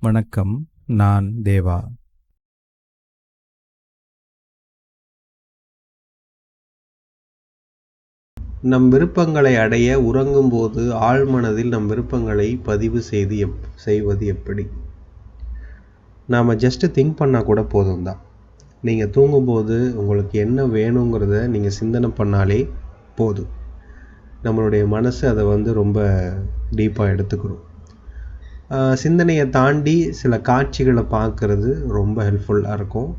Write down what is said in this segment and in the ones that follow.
வணக்கம் நான் தேவா. நம் விருப்பங்களை அடைய உறங்கும்போது ஆழ்மனதில் நம் விருப்பங்களை பதிவு செய்து எப் செய்வது எப்படி? நாம் ஜஸ்ட்டு திங்க் பண்ணால் கூட போதும் தான் நீங்கள் தூங்கும்போது உங்களுக்கு என்ன வேணுங்கிறத நீங்கள் சிந்தனை பண்ணாலே போதும். நம்மளுடைய மனசு அதை வந்து ரொம்ப டீப்பாக எடுத்துக்கிறோம். சிந்தனையை தாண்டி சில காட்சிகளை பார்க்கறது ரொம்ப ஹெல்ப்ஃபுல்லாக இருக்கும்.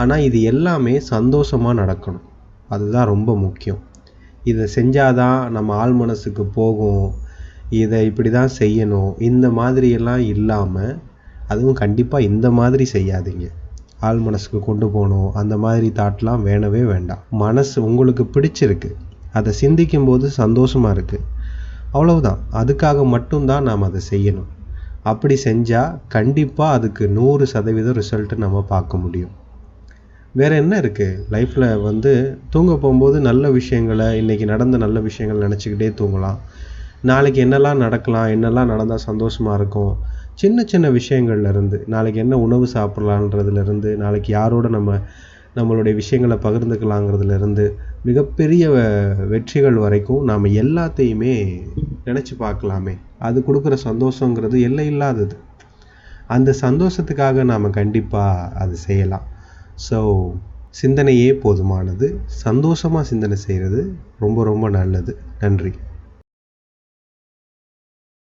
ஆனால் இது எல்லாமே சந்தோஷமாக நடக்கணும். அதுதான் ரொம்ப முக்கியம். இதை செஞ்சாதான் நம்ம ஆள் மனசுக்கு போகும். இதை இப்படி தான் செய்யணும். இந்த மாதிரியெல்லாம் இல்லாமல் அதுவும் கண்டிப்பாக இந்த மாதிரி செய்யாதீங்க. ஆள் மனசுக்கு கொண்டு போகணும். அந்த மாதிரி தாட்லாம் வேணவே வேண்டாம். மனசு உங்களுக்கு பிடிச்சிருக்கு. அதை சிந்திக்கும் போது சந்தோஷமாக இருக்குது அவ்வளவுதான். அதுக்காக மட்டும்தான் நாம் அதை செய்யணும். அப்படி செஞ்சால் கண்டிப்பாக அதுக்கு நூறு சதவீதம் ரிசல்ட்டு நம்ம பார்க்க முடியும். வேறு என்ன இருக்குது லைஃப்பில் வந்து தூங்க போகும்போது நல்ல விஷயங்களை இன்றைக்கி நடந்த நல்ல விஷயங்கள் நினச்சிக்கிட்டே தூங்கலாம். நாளைக்கு என்னெல்லாம் நடக்கலாம் என்னெல்லாம் நடந்தால் சந்தோஷமாக இருக்கும்? சின்ன சின்ன விஷயங்கள்லேருந்து நாளைக்கு என்ன உணவு சாப்பிட்லான்றதுலேருந்து நாளைக்கு யாரோட நம்ம நம்மளுடைய விஷயங்களை பகிர்ந்துக்கலாங்கிறதுலேருந்து மிகப்பெரிய வெற்றிகள் வரைக்கும் நாம் எல்லாத்தையுமே நினச்சி பார்க்கலாமே. அது கொடுக்குற சந்தோஷங்கிறது எல்லை இல்லாதது அந்த சந்தோஷத்துக்காக நாம் கண்டிப்பாக அது செய்யலாம். ஸோ சிந்தனையே போதுமானது. சந்தோஷமாக சிந்தனை செய்கிறது ரொம்ப ரொம்ப நல்லது. நன்றி.